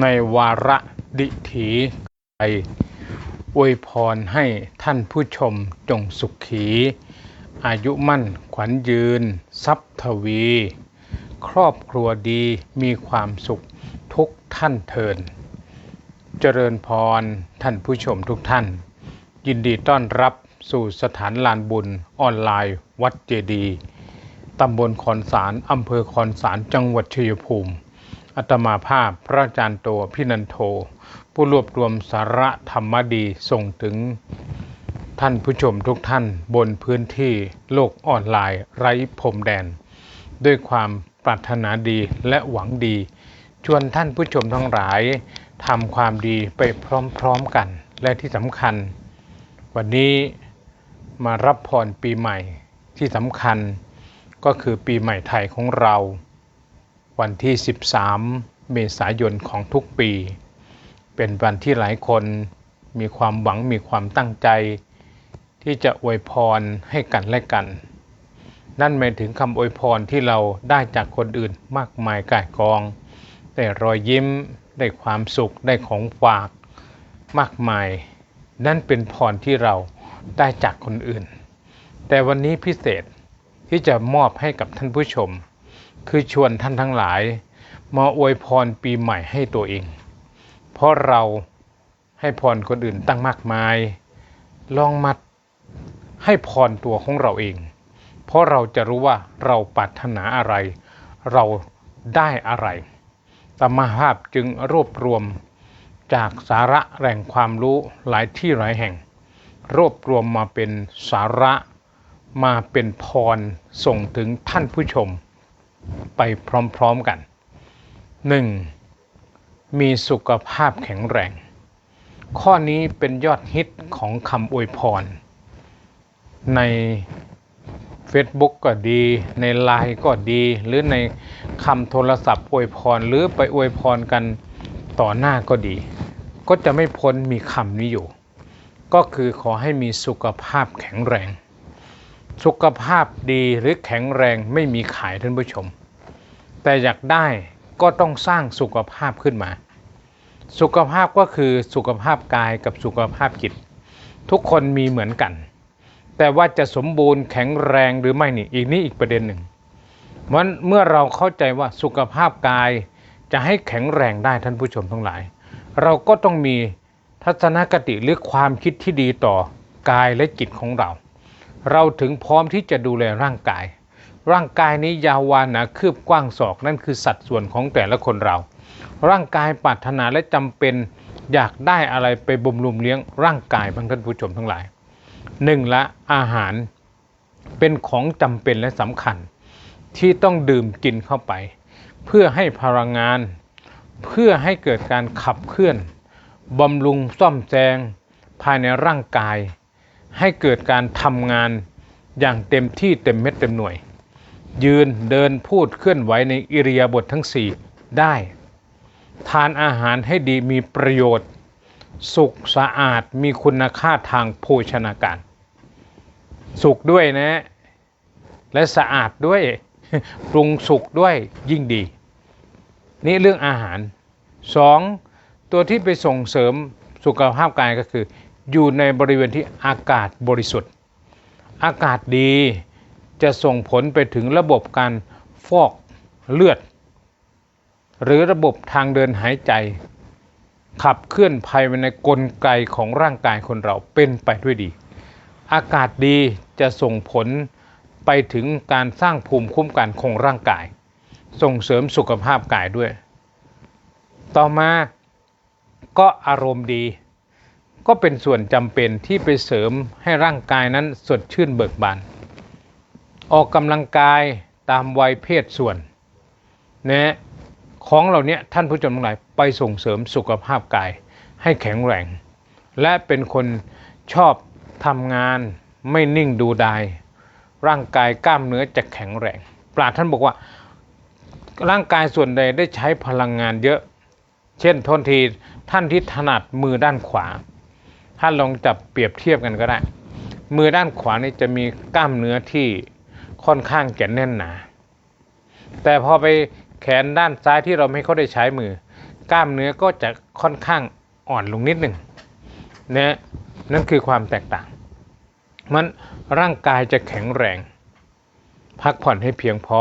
ในวาระดิถีไกรอวยพรให้ท่านผู้ชมจงสุขี อายุมั่นขวัญยืน ทรัพย์ทวี ครอบครัวดีมีความสุขทุกท่านเทิน เจริญพรท่านผู้ชมทุกท่าน ยินดีต้อนรับสู่สถานลานบุญออนไลน์วัดเจดีตำบลคอนสารอำเภอคอนสารจังหวัดชัยภูมิ อัตมาภาพพระอาจารย์โตพินันโท ผู้รวบรวมสาระธรรมดีส่งถึงท่านผู้ชมทุกท่านบนพื้นที่โลกออนไลน์ไร้พรมแดน ด้วยความปรารถนาดีและหวังดี ชวนท่านผู้ชมทั้งหลายทำความดีไปพร้อมๆกัน และที่สำคัญ วันนี้มารับพรปีใหม่ที่สำคัญก็คือปีใหม่ไทยของเรา วันที่ 13 เมษายนของทุกปี เป็นวันที่หลายคนมีความหวังมีความตั้งใจ ที่จะอวยพรให้กันและกัน นั่นหมายถึงคำอวยพรที่เราได้จากคนอื่นมากมายก่ายกอง ได้รอยยิ้ม ได้ความสุข ได้ของฝากมากมาย นั่นเป็นพรที่เราได้จากคนอื่น แต่วันนี้พิเศษที่จะมอบให้กับท่านผู้ชม คือชวนท่านทั้งหลาย มาอวยพรปีใหม่ให้ตัวเอง เพราะเราให้พรคนอื่นตั้งมากมาย ลองมาให้พรตัวของเราเอง เพราะเราจะรู้ว่าเราปรารถนาอะไร เราได้อะไรตมภาพจึงรวบรวมจากสาระแหล่งความรู้หลายที่หลายแห่ง รวบรวมมาเป็นสาระมาเป็นพรส่งถึงท่านผู้ชม ไปพร้อมๆกัน 1. มีสุขภาพแข็งแรง ข้อนี้เป็นยอดฮิตของคำอวยพร ใน Facebook ก็ดี ในไลน์ก็ดี หรือในคำโทรศัพท์อวยพร หรือไปอวยพรกันต่อหน้าก็ดี ก็จะไม่พ้นมีคำนี้อยู่ ก็คือขอให้มีสุขภาพแข็งแรง สุขภาพดีหรือแข็งแรงไม่มีขายท่านผู้ชม แต่อยากได้ก็ต้องสร้างสุขภาพขึ้นมา สุขภาพก็คือสุขภาพกายกับสุขภาพจิต ทุกคนมีเหมือนกัน แต่ว่าจะสมบูรณ์แข็งแรงหรือไม่นี่อีกนี่อีกประเด็นหนึ่งมันเมื่อเราเข้าใจว่าสุขภาพกายจะให้แข็งแรงได้ท่านผู้ชมทั้งหลาย เราก็ต้องมีทัศนคติหรือความคิดที่ดีต่อกายและจิตของเรา เราถึงพร้อมที่จะดูแลร่างกาย ร่างกายนี้ยาววานหนาคืบกว้างศอกนั่นคือสัดส่วนของแต่ละคนเรา ร่างกายปรารถนาและจำเป็นอยากได้อะไรไปบำรุงเลี้ยงร่างกายบางท่านผู้ชมทั้งหลายหนึ่งละอาหารเป็นของจำเป็นและสำคัญ ที่ต้องดื่มกินเข้าไป เพื่อให้พลังงาน เพื่อให้เกิดการขับเคลื่อนบำรุงซ่อมแซงภายในร่างกาย ให้เกิดการทำงานอย่างเต็มที่เต็มเม็ดเต็มหน่วย ยืนเดินพูดเคลื่อนไหวในอิริยาบถททั้ง 4 ได้ ทานอาหารให้ดีมีประโยชน์ สุขสะอาดมีคุณค่าทางโภชนาการ สุขด้วยนะ และสะอาดด้วยปรุงสุกด้วยยิ่งดี นี่เรื่องอาหาร 2. ตัวที่ไปส่งเสริมสุขภาพกายก็คือ อยู่ในบริเวณที่อากาศบริสุทธิ์ อากาศดี จะส่งผลไปถึงระบบการฟอกเลือด หรือระบบทางเดินหายใจ ขับเคลื่อนภายในกลไกของร่างกายคนเราเป็นไปด้วยดี อากาศดีจะส่งผลไปถึงการสร้างภูมิคุ้มกันของร่างกาย ส่งเสริมสุขภาพกายด้วย ต่อมาก็อารมณ์ดี ก็เป็นส่วนจำเป็นที่ไปเสริมให้ร่างกายนั้นสดชื่นเบิกบาน ออกกำลังกายตามวัยเพศส่วนนะของเหล่านี้ท่านผู้ชมทั้งหลายไปส่งเสริมสุขภาพกายให้แข็งแรง และเป็นคนชอบทำงานไม่นิ่งดูดาย ร่างกายกล้ามเนื้อจะแข็งแรง ปราชญ์ท่านบอกว่า ร่างกายส่วนใดได้ใช้พลังงานเยอะ เช่นทนทีท่านที่ถนัดมือด้านขวา ท่านลองจับเปรียบเทียบกันก็ได้ มือด้านขวานี่จะมีกล้ามเนื้อที่ ค่อนข้างแก่นแน่นหนา แต่พอไปแขนด้านซ้ายที่เราไม่เขาได้ใช้มือ กล้ามเนื้อก็จะค่อนข้างอ่อนลงนิดหนึ่งนะนั่นคือความแตกต่าง มันร่างกายจะแข็งแรง พักผ่อนให้เพียงพอ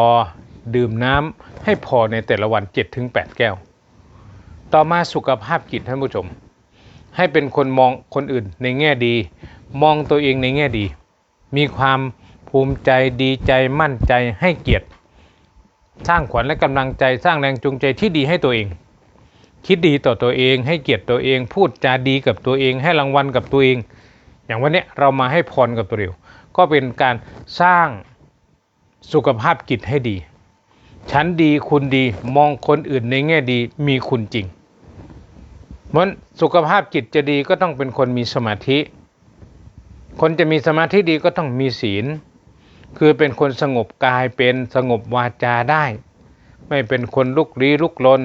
ดื่มน้ำให้พอในแต่ละวัน 7-8 แก้ว ต่อมาสุขภาพจิตท่านผู้ชม ให้เป็นคนมองคนอื่นในแง่ดี มองตัวเองในแง่ดี มีความ ภูมิใจดีใจมั่นใจให้เกียรติ สร้างขวัญและกำลังใจสร้างแรงจูงใจที่ดีให้ตัวเอง คิดดีต่อตัวเอง ให้เกียรติตัวเอง พูดจาดีกับตัวเอง ให้รางวัลกับตัวเอง อย่างวันนี้เรามาให้พรกับตัวเราก็เป็นการสร้างสุขภาพจิตให้ดี ฉันดีคุณดีมองคนอื่นในแง่ดีมีคุณจริงเพราะสุขภาพจิตจะดีก็ต้องเป็นคนมีสมาธิ คนจะมีสมาธิดีก็ต้องมีศีล คือเป็นคนสงบกายเป็นสงบวาจาได้ ไม่เป็นคนลุกลี้ลุกลน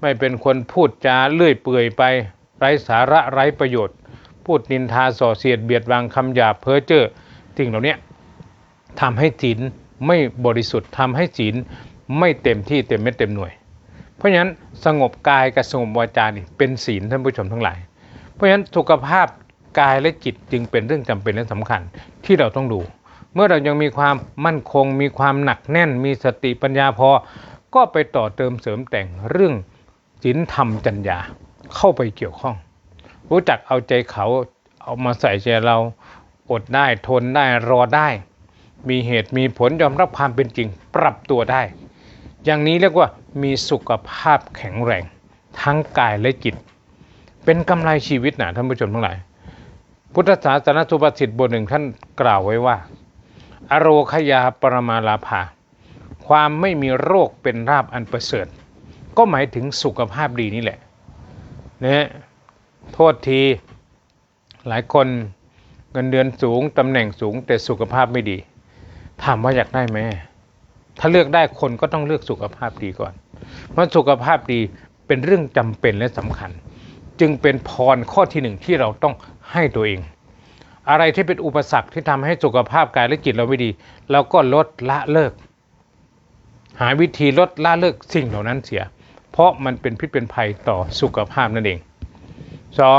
ไม่เป็นคนพูดจาเลื่อยเปื่อยไป ไร้สาระไร้ประโยชน์ พูดนินทาส่อเสียดเบียดบังคำหยาบเพ้อเจ้อสิ่งเหล่านี้ทำให้ศีลไม่บริสุทธิ์ทำให้ศีลไม่เต็มที่เต็มเม็ดเต็มหน่วย เพราะฉะนั้นสงบกายกับสงบวาจานี่เป็นศีลท่านผู้ชมทั้งหลาย เพราะฉะนั้นสุขภาพกายและจิตจึงเป็นเรื่องจำเป็นและสำคัญที่เราต้องดู มื่อเรายังมีความมั่นคง มีความหนักแน่น มีสติปัญญาพอ ก็ไปต่อเติมเสริมแต่งเรื่องศีลธรรมจัญญาเข้าไปเกี่ยวข้อง รู้จักเอาใจเขาเอามาใส่ใจเราอดได้ทนได้รอได้ มีเหตุมีผลยอมรับความเป็นจริง ปรับตัวได้ อย่างนี้เรียกว่ามีสุขภาพแข็งแรง ทั้งกายและจิต เป็นกำไรชีวิตนะท่านผู้ชมทั้งหลาย พุทธศาสนสุภาษิตบทหนึ่งท่านกล่าวไว้ว่า อโรคยาปรมาลาภาความไม่มีโรคเป็นราบอันประเสริฐ ก็หมายถึงสุขภาพดีนี่แหละเนี่ยโทษทีหลายคนเงินเดือนสูงตำแหน่งสูงแต่สุขภาพไม่ดี ถามว่าอยากได้ไหมถ้าเลือกได้คนก็ต้องเลือกสุขภาพดีก่อน เพราะสุขภาพดีเป็นเรื่องจำเป็นและสำคัญ จึงเป็นพรข้อที่หนึ่งที่เราต้องให้ตัวเอง อะไรที่เป็นอุปสรรคที่ทำให้สุขภาพกายและจิตเราไม่ดี เราก็ลดละเลิก หาวิธีลดละเลิกสิ่งเหล่านั้นเสีย เพราะมันเป็นพิษเป็นภัยต่อสุขภาพนั่นเอง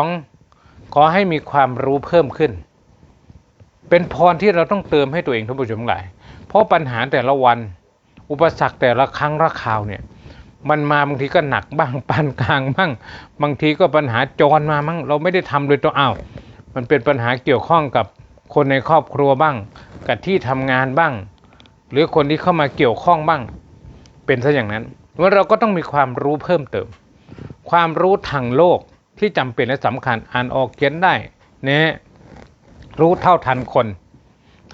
2. ขอให้มีความรู้เพิ่มขึ้น เป็นพรที่เราต้องเติมให้ตัวเองทุกผู้ชมหลาย เพราะปัญหาแต่ละวัน อุปสรรคแต่ละครั้งละคราวเนี่ยมันมาบางทีก็หนักบ้างปานกลางบ้าง บางทีก็ปัญหาจรมามั่งเราไม่ได้ทำโดยตัวอ้าว มันเป็นปัญหาเกี่ยวข้องกับคนในครอบครัวบ้าง กับที่ทำงานบ้าง หรือคนที่เข้ามาเกี่ยวข้องบ้าง เป็นซะอย่างนั้นว่าเราก็ต้องมีความรู้เพิ่มเติม ความรู้ทางโลกที่จำเป็นและสำคัญอ่านออกเขียนได้เนี่ยรู้เท่าทันคน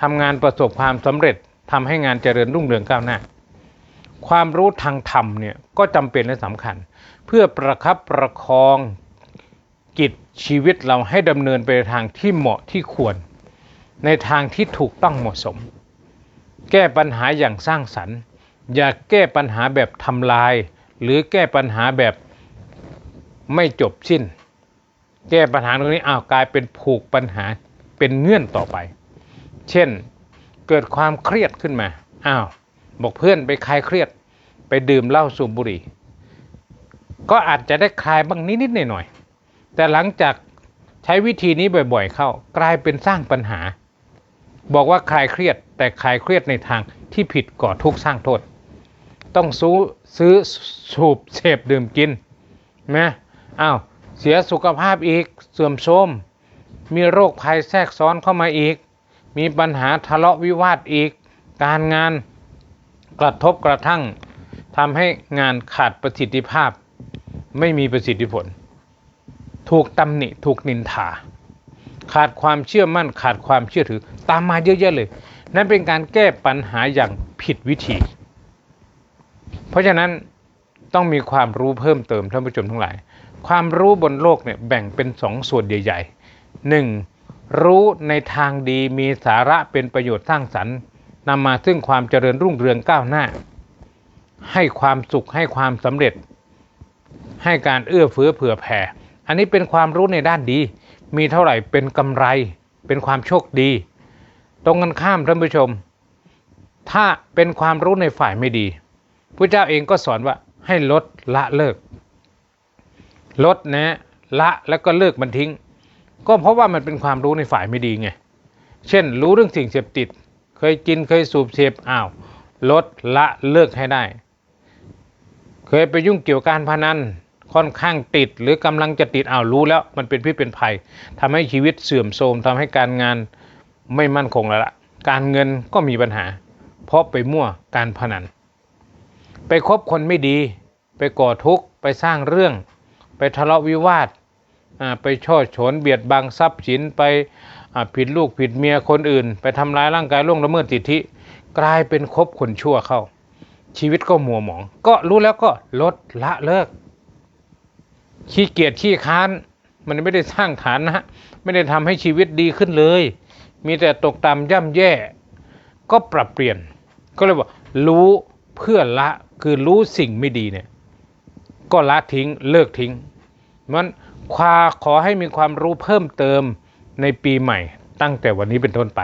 ทำงานประสบความสำเร็จทำให้งานเจริญรุ่งเรืองก้าวหน้า ความรู้ทางธรรมเนี่ยก็จำเป็นและสำคัญ เพื่อประคับประคองกิจ ชีวิตเราให้ดำเนินไปในทางที่เหมาะที่ควร ในทางที่ถูกต้องเหมาะสม แก้ปัญหาอย่างสร้างสรรค์ อย่าแก้ปัญหาแบบทำลาย หรือแก้ปัญหาแบบไม่จบสิ้น แก้ปัญหาตรงนี้อ้าวกลายเป็นผูกปัญหาเป็นเงื่อนต่อไป เช่นเกิดความเครียดขึ้นมาอ้าวบอกเพื่อนไปคลายเครียดไปดื่มเหล้าสูบบุหรี่ ก็อาจจะได้คลายบ้างนิดๆหน่อย แต่หลังจากใช้วิธีนี้บ่อยๆ เข้า กลายเป็นสร้างปัญหา บอกว่าคลายเครียดแต่คลายเครียดในทางที่ผิดก่อทุกข์สร้างโทษ ต้องซื้อซื้อสูบเสพดื่มกินนะอ้าวเสียสุขภาพอีกเสื่อมโทรมมีโรคภัยแทรกซ้อนเข้ามาอีก มีปัญหาทะเลาะวิวาทอีก การงานกระทบกระทั่งทำให้งานขาดประสิทธิภาพ ไม่มีประสิทธิผล ถูกตำหนิถูกนินทา ขาดความเชื่อมั่นขาดความเชื่อถือ ตามมาเยอะแยะเลย นั่นเป็นการแก้ปัญหาอย่างผิดวิธี เพราะฉะนั้นต้องมีความรู้เพิ่มเติมท่านผู้ชมทั้งหลาย ความรู้บนโลกเนี่ยแบ่งเป็นสองส่วนใหญ่ๆหนึ่งรู้ในทางดีมีสาระเป็นประโยชน์สร้างสรรค์นำมาซึ่งความเจริญรุ่งเรืองก้าวหน้า ให้ความสุขให้ความสำเร็จ ให้การเอื้อเฟื้อเผื่อแผ่ อันนี้เป็นความรู้ในด้านดี มีเท่าไหร่เป็นกำไร เป็นความโชคดี ตรงกันข้ามท่านผู้ชม ถ้าเป็นความรู้ในฝ่ายไม่ดีพระเจ้าเองก็สอนว่าให้ลดละเลิก ลดนะละแล้วก็เลิกมันทิ้ง ก็เพราะว่ามันเป็นความรู้ในฝ่ายไม่ดีไง เช่น รู้เรื่องสิ่งเสพติด เคยกินเคยสูบเสพอ้าว ลดละเลิกให้ได้ เคยไปยุ่งเกี่ยวกับการพนัน ค่อนข้างติด หรือกำลังจะติดอ้าวรู้แล้วมันเป็นพิษเป็นภัยทำให้ชีวิตเสื่อมโทรมทำให้การงานไม่มั่นคงแล้วล่ะการเงินก็มีปัญหา เพราะไปมั่วการพนัน ไปคบคนไม่ดี ไปก่อทุกข์ไปสร้างเรื่อง ไปทะเลาะวิวาทไปช่อฉนเบียดบังทรัพย์สินไปผิดลูกผิดเมียคนอื่น ไปทำร้ายร่างกายล่วงละเมิดสิทธิ กลายเป็นคบคนชั่วเข้า ชีวิตก็มัวหมอง ก็รู้แล้วก็ลดละเลิก ขี้เกียจขี้ค้าน มันไม่ได้สร้างฐานนะไม่ได้ทำให้ชีวิตดีขึ้นเลย มีแต่ตกต่ำย่ำแย่ ก็ปรับเปลี่ยน ก็เลยบอกรู้เพื่อละคือรู้สิ่งไม่ดีเนี่ย ก็ละทิ้งเลิกทิ้งมันควาขอให้มีความรู้เพิ่มเติมในปีใหม่ ตั้งแต่วันนี้เป็นต้นไป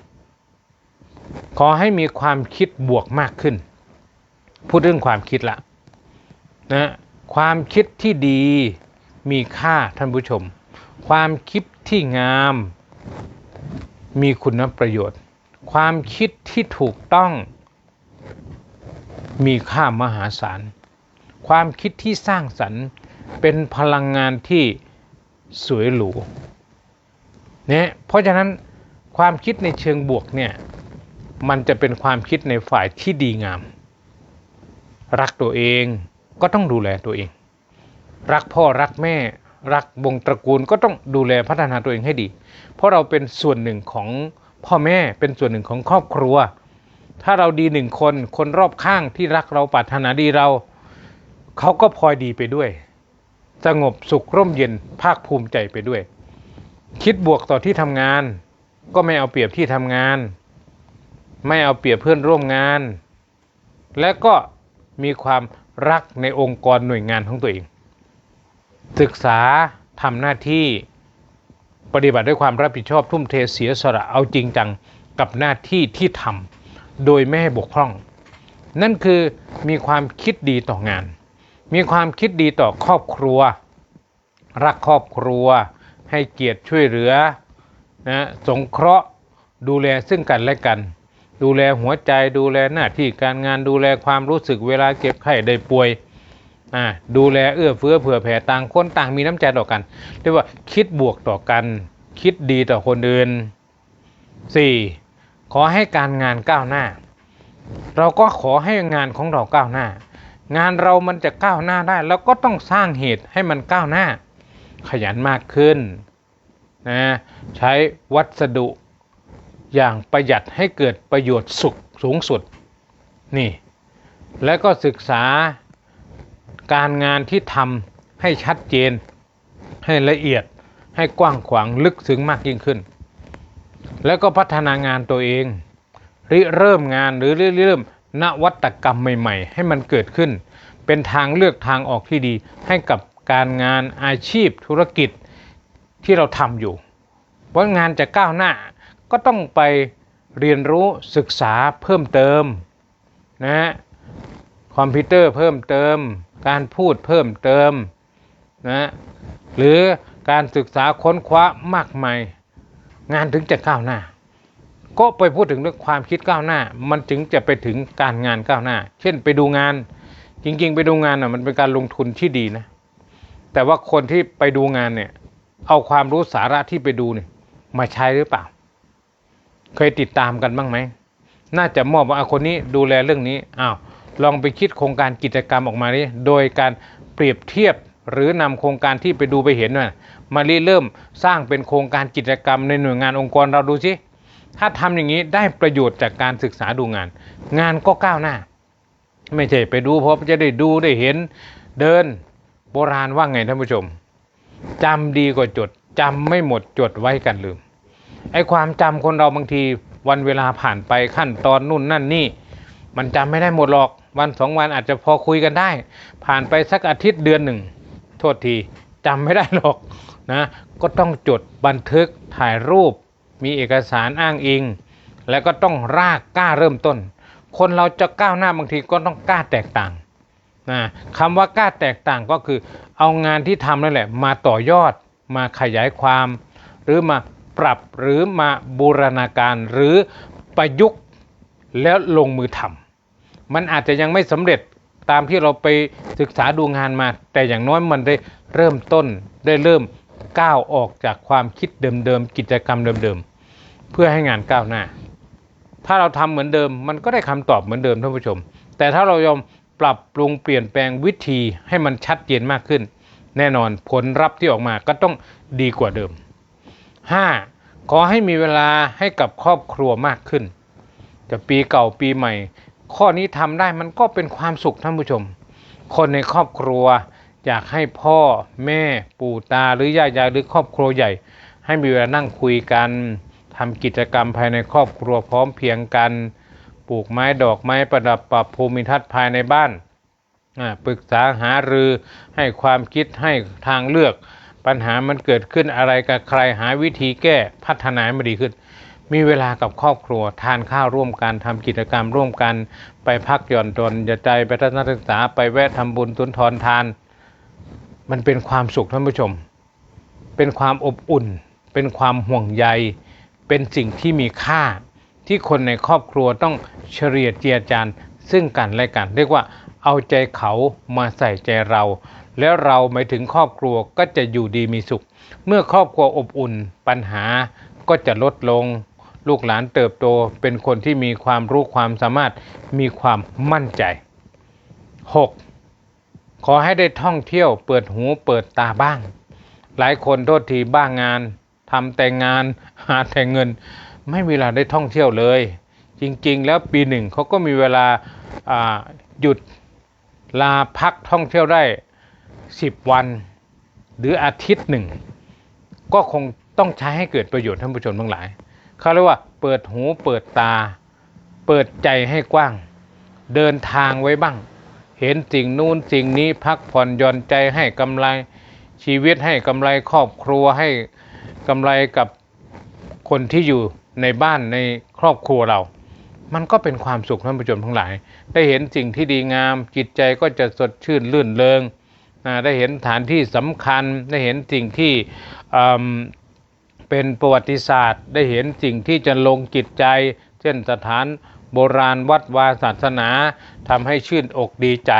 3. ขอให้มีความคิดบวกมากขึ้น พูดเรื่องความคิดละนะ ความคิดที่ดีมีค่าท่านผู้ชม ความคิดที่งาม มีคุณประโยชน์ ความคิดที่ถูกต้อง มีค่ามหาศาล ความคิดที่สร้างสรรค์เป็นพลังงานที่สวยหรูเนี่ยเพราะฉะนั้นความคิดในเชิงบวกเนี่ยมันจะเป็นความคิดในฝ่ายที่ดีงาม รักตัวเอง ก็ต้องดูแลตัวเอง รักพ่อรักแม่รักวงตระกูลก็ต้องดูแลพัฒนาตัวเองให้ดี เพราะเราเป็นส่วนหนึ่งของพ่อแม่เป็นส่วนหนึ่งของครอบครัว ถ้าเราดีหนึ่งคนคนรอบข้างที่รักเราปรารถนาดีเรา เขาก็พลอยดีไปด้วย สงบสุขร่มเย็นภาคภูมิใจไปด้วย คิดบวกต่อที่ทำงาน ก็ไม่เอาเปรียบที่ทำงาน ไม่เอาเปรียบเพื่อนร่วมงาน และก็มีความ รักในองค์กรหน่วยงานของตัวเอง ศึกษาทำหน้าที่ปฏิบัติด้วยความรับผิดชอบทุ่มเทเสียสละเอาจริงจังกับหน้าที่ที่ทำโดยไม่ให้บกพร่อง นั่นคือมีความคิดดีต่องาน มีความคิดดีต่อครอบครัว รักครอบครัว ให้เกียรติช่วยเหลือนะสงเคราะห์ดูแลซึ่งกันและกัน ดูแลหัวใจดูแลหน้าที่การงานดูแลความรู้สึกเวลาเก็บไข้ได้ป่วยอ่าดูแลเอื้อเฟื้อเผื่อแผ่ต่างคนต่างมีน้ำใจต่อกันเรียกว่าคิดบวกต่อกัน คิดดีต่อคนอื่น 4. ขอให้การงานก้าวหน้า เราก็ขอให้งานของเราก้าวหน้า งานเรามันจะก้าวหน้าได้แล้วก็ต้องสร้างเหตุให้มันก้าวหน้า ขยันมากขึ้นนะใช้วัสดุ อย่างประหยัดให้เกิดประโยชน์สุขสูงสุดนี่ แล้วก็ศึกษาการงานที่ทำให้ชัดเจน ให้ละเอียดให้กว้างขวางลึกซึ้งมากยิ่งขึ้น แล้วก็พัฒนางานตัวเองริเริ่มงานหรือริเริ่มนวัตกรรมใหม่ ๆ ให้มันเกิดขึ้น เป็นทางเลือกทางออกที่ดี ให้กับการงานอาชีพธุรกิจที่เราทำอยู่ เพราะงานจะก้าวหน้า ก็ต้องไปเรียนรู้ศึกษาเพิ่มเติมนะฮะคอมพิวเตอร์เพิ่มเติม การพูดเพิ่มเติมนะหรือการศึกษาค้นคว้ามากมายงานถึงจะก้าวหน้า ก็ไปพูดถึงเรื่องความคิดก้าวหน้า มันถึงจะไปถึงการงานก้าวหน้า เช่นไปดูงานจริงๆ ไปดูงานอะมันเป็นการลงทุนที่ดีนะแต่ว่าคนที่ไปดูงานเนี่ยเอาความรู้สาระที่ไปดูเนี่ยมาใช้หรือเปล่า เคยติดตามกันบ้างไหม น่าจะมอบว่าคนนี้ดูแลเรื่องนี้ อ้าว ลองไปคิดโครงการกิจกรรมออกมาดิโดยการเปรียบเทียบหรือนำโครงการที่ไปดูไปเห็นน่ะมาริเริ่มสร้างเป็นโครงการกิจกรรมในหน่วยงานองค์กรเราดูสิ ถ้าทำอย่างนี้ได้ประโยชน์จากการศึกษาดูงาน งานก็ก้าวหน้า ไม่ใช่ไปดูเพราะจะได้ดูได้เห็นเดินโบราณว่าไงท่านผู้ชมจำดีกว่าจดจำไม่หมดจดไว้กันลืม ไอ้ความจำคนเราบางทีวันเวลาผ่านไปขั้นตอนนู่นนั่นนี่ มันจำไม่ได้หมดหรอกวันสองวันอาจจะพอคุยกันได้ ผ่านไปสักอาทิตย์เดือนหนึ่ง โทษทีจำไม่ได้หรอกนะก็ต้องจดบันทึกถ่ายรูป มีเอกสารอ้างอิง แล้วก็ต้องรากกล้าเริ่มต้น คนเราจะก้าวหน้าบางทีก็ต้องกล้าแตกต่างนะคำว่ากล้าแตกต่างก็คือ เอางานที่ทำนั่นแหละ มาต่อยอดมาขยายความ หรือมา ปรับหรือมาบูรณาการหรือประยุกต์แล้วลงมือทำมันอาจจะยังไม่สำเร็จตามที่เราไปศึกษาดูงานมา แต่อย่างน้อยมันได้เริ่มต้นได้เริ่มก้าวออกจากความคิดเดิมๆกิจกรรมเดิมๆเพื่อให้งานก้าวหน้า ถ้าเราทำเหมือนเดิม มันก็ได้คำตอบเหมือนเดิมท่านผู้ชม แต่ถ้าเรายอมปรับปรุงเปลี่ยนแปลงวิธีให้มันชัดเจนมากขึ้น แน่นอนผลลัพธ์ที่ออกมาก็ต้องดีกว่าเดิม 5. ขอให้มีเวลาให้กับครอบครัวมากขึ้นจะปีเก่าปีใหม่ ข้อนี้ทำได้มันก็เป็นความสุขท่านผู้ชม คนในครอบครัว อยากให้พ่อแม่ปู่ตาหรือย่ายายหรือครอบครัวใหญ่ ให้มีเวลานั่งคุยกันทำกิจกรรมภายในครอบครัวพร้อมเพียงกัน ปลูกไม้ดอกไม้ประดับปรับภูมิทัศน์ภายในบ้านอ่าปรึกษาหารือให้ความคิดให้ทางเลือก ปัญหามันเกิดขึ้นอะไรกับใครหาวิธีแก้พัฒนาให้มันดีขึ้น มีเวลากับครอบครัวทานข้าวร่วมกันทำกิจกรรมร่วมกัน ไปพักหย่อนตนอย่าใจไปทัศนศึกษาไปแวะทำบุญทุนทอนทาน มันเป็นความสุขท่านผู้ชม เป็นความอบอุ่น เป็นความห่วงใย เป็นสิ่งที่มีค่าที่คนในครอบครัวต้องเฉลี่ยเจียจานซึ่งกันและกัน เรียกว่าเอาใจเขามาใส่ใจเรา แล้วเราหมายถึงครอบครัวก็จะอยู่ดีมีสุข เมื่อครอบครัวอบอุ่นปัญหาก็จะลดลง ลูกหลานเติบโตเป็นคนที่มีความรู้ความสามารถมีความมั่นใจ 6. ขอให้ได้ท่องเที่ยวเปิดหูเปิดตาบ้าง หลายคนโทษทีบ้างงานทำแต่งานหาแต่เงิน ไม่มีเวลาได้ท่องเที่ยวเลย จริงๆ แล้วปีหนึ่งเขาก็มีเวลาอ่าหยุดลาพักท่องเที่ยวได้ 10 วัน หรืออาทิตย์หนึ่ง ก็คงต้องใช้ให้เกิดประโยชน์ท่านผู้ชมทั้งหลาย เขาเรียกว่าเปิดหูเปิดตา เปิดใจให้กว้าง เดินทางไว้บ้าง เห็นสิ่งนู้นสิ่งนี้พักผ่อนหย่อนใจให้กำไรชีวิตให้กำไรครอบครัวให้กำไรกับคนที่อยู่ในบ้านในครอบครัวเรา มันก็เป็นความสุขท่านผู้ชมทั้งหลาย ได้เห็นสิ่งที่ดีงาม จิตใจก็จะสดชื่นลื่นเริง ได้เห็นฐานที่สำคัญได้เห็นสิ่งที่เป็นประวัติศาสตร์ ได้เห็นสิ่งที่จะลงจิตใจ เช่นสถานโบราณวัดวาศาสนาทำให้ชื่นอกดีใจ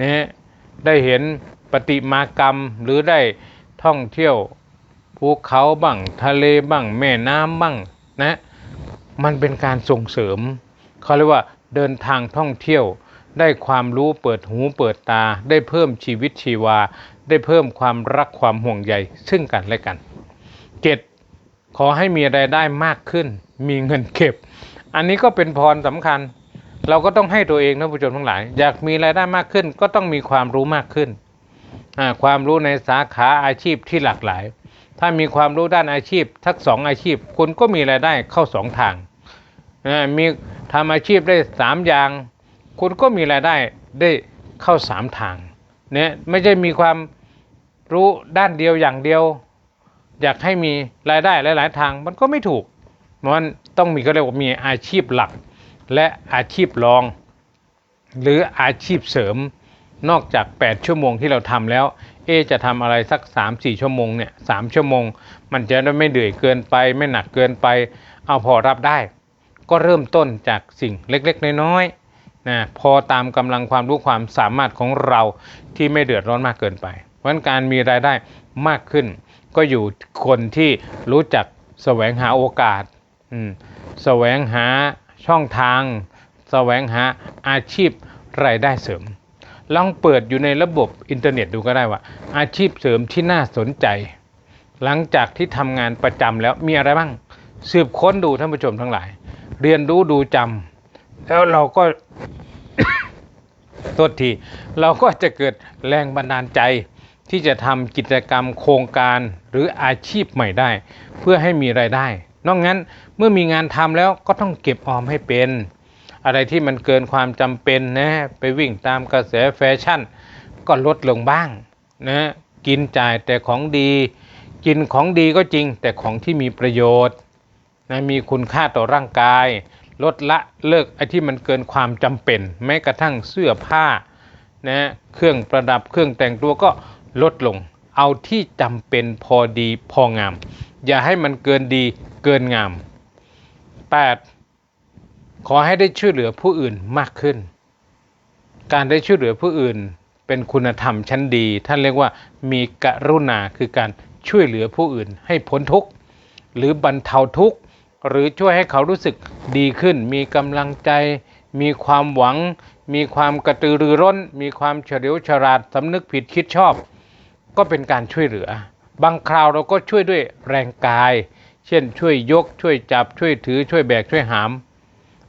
นะฮะได้เห็นประติมากรรมหรือได้ท่องเที่ยวภูเขาบ้างทะเลบ้างแม่น้ำบ้างนะมันเป็นการส่งเสริมเขาเรียกว่าเดินทางท่องเที่ยว ได้ความรู้เปิดหูเปิดตา ได้เพิ่มชีวิตชีวา ได้เพิ่มความรักความห่วงใยซึ่งกันและกันเจ็ดขอให้มีรายได้มากขึ้น มีเงินเก็บ อันนี้ก็เป็นพรสำคัญ เราก็ต้องให้ตัวเองท่านผู้ชมทั้งหลาย อยากมีรายได้มากขึ้น ก็ต้องมีความรู้มากขึ้น ความรู้ในสาขาอาชีพที่หลากหลาย ถ้ามีความรู้ด้านอาชีพ ทักสองอาชีพ คุณก็มีรายได้เข้าสองทางมีทำอาชีพได้สามอย่าง คุณก็มีรายได้ได้เข้าสามทางเนี่ยไม่ใช่มีความรู้ด้านเดียวอย่างเดียว อยากให้มีรายได้หลาย ๆ ทางมันก็ไม่ถูกมันต้องมีก็เรียกว่ามีอาชีพหลัก และอาชีพรอง หรืออาชีพเสริมนอกจาก 8 ชั่วโมงที่เราทำแล้ว เอจะทำอะไรสัก 3-4 ชั่วโมงเนี่ยสชั่วโมง มันจะได้ไม่เหนื่อยเกินไปไม่หนักเกินไป เอาพอรับได้ ก็เริ่มต้นจากสิ่งเล็ก ๆ น้อยๆ นะพอตามกำลังความรู้ความสามารถของเราที่ไม่เดือดร้อนมากเกินไป เพราะฉะนั้นการมีรายได้มากขึ้น ก็อยู่คนที่รู้จักแสวงหาโอกาสแสวงหาช่องทาง แสวงหาอาชีพรายได้เสริม ลองเปิดอยู่ในระบบอินเทอร์เน็ตดูก็ได้ว่า อาชีพเสริมที่น่าสนใจ หลังจากที่ทำงานประจำแล้วมีอะไรบ้าง สืบค้นดูท่านผู้ชมทั้งหลาย เรียนรู้ดูจำ แล้วเราก็โทษทีเราก็จะเกิดแรงบันดาลใจที่จะทำกิจกรรมโครงการหรืออาชีพใหม่ได้ เพื่อให้มีรายได้ นอกนั้นเมื่อมีงานทำแล้วก็ต้องเก็บออมให้เป็น อะไรที่มันเกินความจำเป็นนะไปวิ่งตามกระแสแฟชั่น ก็ลดลงบ้างนะกินจ่ายแต่ของดี กินของดีก็จริงแต่ของที่มีประโยชน์นะมีคุณค่าต่อร่างกาย ลดละเลิกไอ้ที่มันเกินความจำเป็น แม้กระทั่งเสื้อผ้านะเครื่องประดับเครื่องแต่งตัวก็ลดลง เอาที่จำเป็นพอดีพองาม อย่าให้มันเกินดีเกินงาม 8. ขอให้ได้ช่วยเหลือผู้อื่นมากขึ้น การได้ช่วยเหลือผู้อื่นเป็นคุณธรรมชั้นดี ท่านเรียกว่ามีกรุณาคือการช่วยเหลือผู้อื่นให้พ้นทุกข์หรือบรรเทาทุกข์ หรือช่วยให้เขารู้สึกดีขึ้น มีกำลังใจ มีความหวัง มีความกระตือรือร้น มีความเฉลียวฉลาดสำนึกผิดคิดชอบ ก็เป็นการช่วยเหลือ บางคราวเราก็ช่วยด้วยแรงกาย เช่น ช่วยยก ช่วยจับ ช่วยถือ ช่วยแบก ช่วยหาม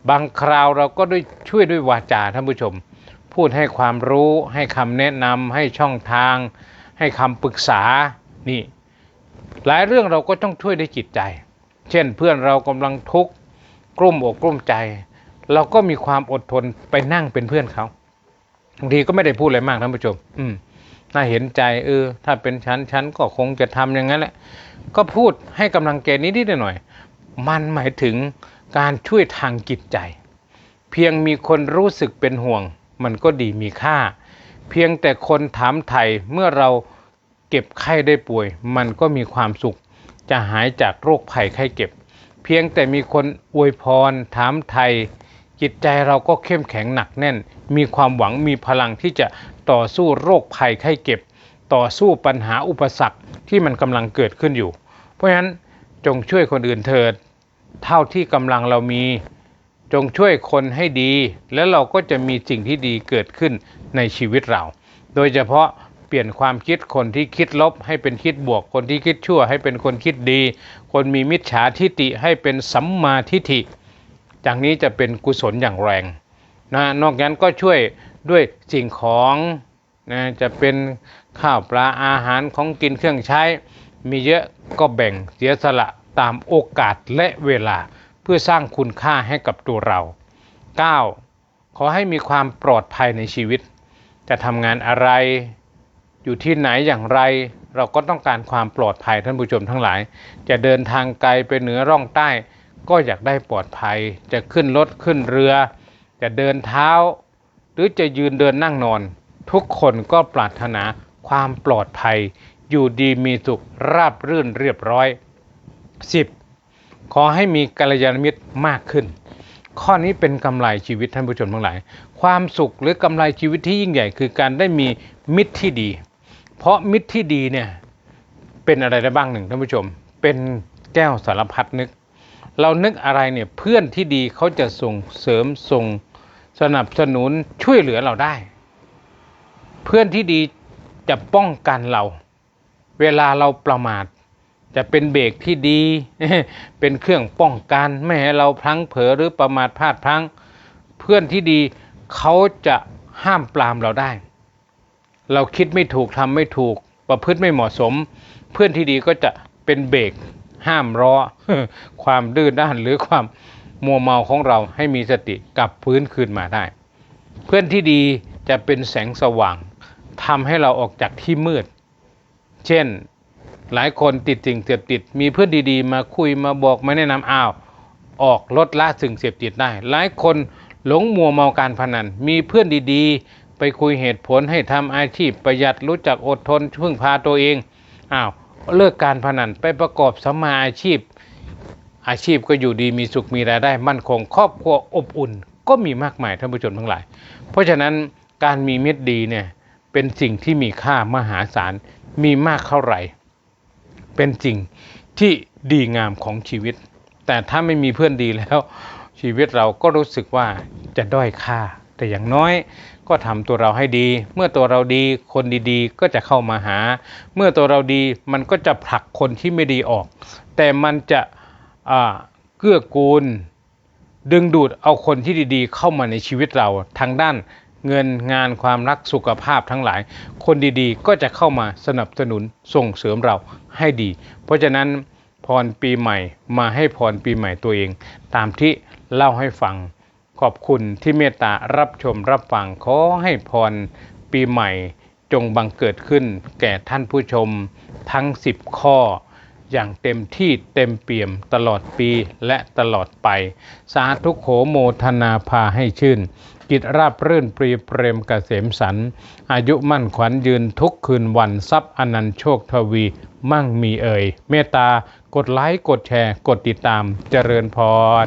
บางคราวเราก็ด้วยช่วยด้วยวาจาท่านผู้ชม พูดให้ความรู้ ให้คำแนะนำให้ช่องทาง ให้คำปรึกษา นี่ หลายเรื่องเราก็ต้องช่วยด้วยจิตใจ เช่นเพื่อนเรากำลังทุกข์กลุ้มอกกลุ้มใจ เราก็มีความอดทนไปนั่งเป็นเพื่อนเขาบางทีก็ไม่ได้พูดอะไรมากท่านผู้ชม อืมน่าเห็นใจเออ ถ้าเป็นฉันฉันก็คงจะทำอย่างนั้นแหละ ก็พูดให้กำลังใจนิดๆหน่อยมันหมายถึงการช่วยทางจิตใจ เพียงมีคนรู้สึกเป็นห่วง มันก็ดีมีค่า เพียงแต่คนถามไถ่เมื่อเราเก็บไข้ได้ป่วย มันก็มีความสุข จะหายจากโรคภัยไข้เจ็บ เพียงแต่มีคนอวยพร ถามไทย จิตใจเราก็เข้มแข็งหนักแน่น มีความหวังมีพลังที่จะต่อสู้โรคภัยไข้เจ็บ ต่อสู้ปัญหาอุปสรรคที่มันกำลังเกิดขึ้นอยู่ เพราะฉะนั้นจงช่วยคนอื่นเถิด เท่าที่กำลังเรามีจงช่วยคนให้ดี แล้วเราก็จะมีสิ่งที่ดีเกิดขึ้นในชีวิตเรา โดยเฉพาะ เปลี่ยนความคิดคนที่คิดลบให้เป็นคิดบวก คนที่คิดชั่วให้เป็นคนคิดดี คนมีมิจฉาทิฏฐิให้เป็นสัมมาทิฏฐิจากนี้จะเป็นกุศลอย่างแรงนะนอกจากนั้นก็ช่วยด้วยสิ่งของนะจะเป็นข้าวปลาอาหารของกินเครื่องใช้ มีเยอะก็แบ่งเสียสละตามโอกาสและเวลาเพื่อสร้างคุณค่าให้กับตัวเรา 9. ขอให้มีความปลอดภัยในชีวิต จะทำงานอะไร อยู่ที่ไหนอย่างไร เราก็ต้องการความปลอดภัยท่านผู้ชมทั้งหลาย จะเดินทางไกลไปเหนือร่องใต้ ก็อยากได้ปลอดภัย จะขึ้นรถขึ้นเรือ จะเดินเท้า หรือจะยืนเดินนั่งนอน ทุกคนก็ปรารถนาความปลอดภัย อยู่ดีมีสุขราบรื่นเรียบร้อย 10. ขอให้มีกัลยาณมิตรมากขึ้น ข้อนี้เป็นกำไรชีวิตท่านผู้ชมทั้งหลาย ความสุขหรือกำไรชีวิตที่ยิ่งใหญ่คือการได้มีมิตรที่ดี เพราะมิตรที่ดีเนี่ยเป็นอะไรได้บ้างหนึ่งท่านผู้ชม เป็นแก้วสารพัดนึก เรานึกอะไรเนี่ยเพื่อนที่ดีเขาจะส่งเสริมส่งสนับสนุนช่วยเหลือเราได้ เพื่อนที่ดีจะป้องกันเรา เวลาเราประมาท จะเป็นเบรกที่ดี เป็นเครื่องป้องกันไม่ให้เราพลั้งเผลอหรือประมาทพลาดพลั้ง เพื่อนที่ดีเขาจะห้ามปรามเราได้ เราคิดไม่ถูกทำไม่ถูก ประพฤติไม่เหมาะสม เพื่อนที่ดีก็จะเป็นเบรกห้ามล้อความดื้อด้านหรือความมัวเมาของเราให้มีสติกลับพื้นคืนมาได้ เพื่อนที่ดีจะเป็นแสงสว่างทำให้เราออกจากที่มืด เช่นหลายคนติดสิ่งเสพติด มีเพื่อนดีๆ มาคุยมาบอกมาแนะนำอ้าวออกลดละสิ่งเสพติดได้ หลายคนหลงมัวเมาการพนัน มีเพื่อนดีๆ ไปคุยเหตุผลให้ทำอาชีพประหยัดรู้จักอดทนพึ่งพาตัวเองอ้าวเลิกการพนันไปประกอบสมาอาชีพ อาชีพก็อยู่ดีมีสุขมีรายได้ มั่นคงครอบครัวอบอุ่น ก็มีมากมายท่านผู้ชมทั้งหลาย เพราะฉะนั้นการมีเมิตรดีเนี่ยเป็นสิ่งที่มีค่ามหาศาลมีมากเท่าไหร่ เป็นสิ่งที่ดีงามของชีวิต แต่ถ้าไม่มีเพื่อนดีแล้ว ชีวิตเราก็รู้สึกว่าจะด้อยค่า แต่อย่างน้อย ก็ทำตัวเราให้ดี เมื่อตัวเราดีคนดีๆ ก็จะเข้ามาหา เมื่อตัวเราดีมันก็จะผลักคนที่ไม่ดีออก แต่มันจะเกื้อกูล ดึงดูดเอาคนที่ดีๆ เข้ามาในชีวิตเราทางด้านเงินงานความรักสุขภาพทั้งหลาย คนดีๆ ก็จะเข้ามาสนับสนุนส่งเสริมเราให้ดี เพราะฉะนั้นพรปีใหม่มาให้พรปีใหม่ตัวเอง ตามที่เล่าให้ฟัง ขอบคุณที่เมตตารับชมรับฟังขอให้พรปีใหม่จงบังเกิดขึ้นแก่ท่านผู้ชมทั้ง 10 ข้อ อย่างเต็มที่เต็มเปี่ยมตลอดปีและตลอดไป สาธุโขโมทนาพาให้ชื่น กิจราบรื่นปรีเปรมกเกษมสัน อายุมั่นขวัญยืนทุกคืนวันทรัพย์อนันโชคทวีมั่งมีเอ่ย เมตตากดไลค์กดแชร์ กดติดตามเจริญพร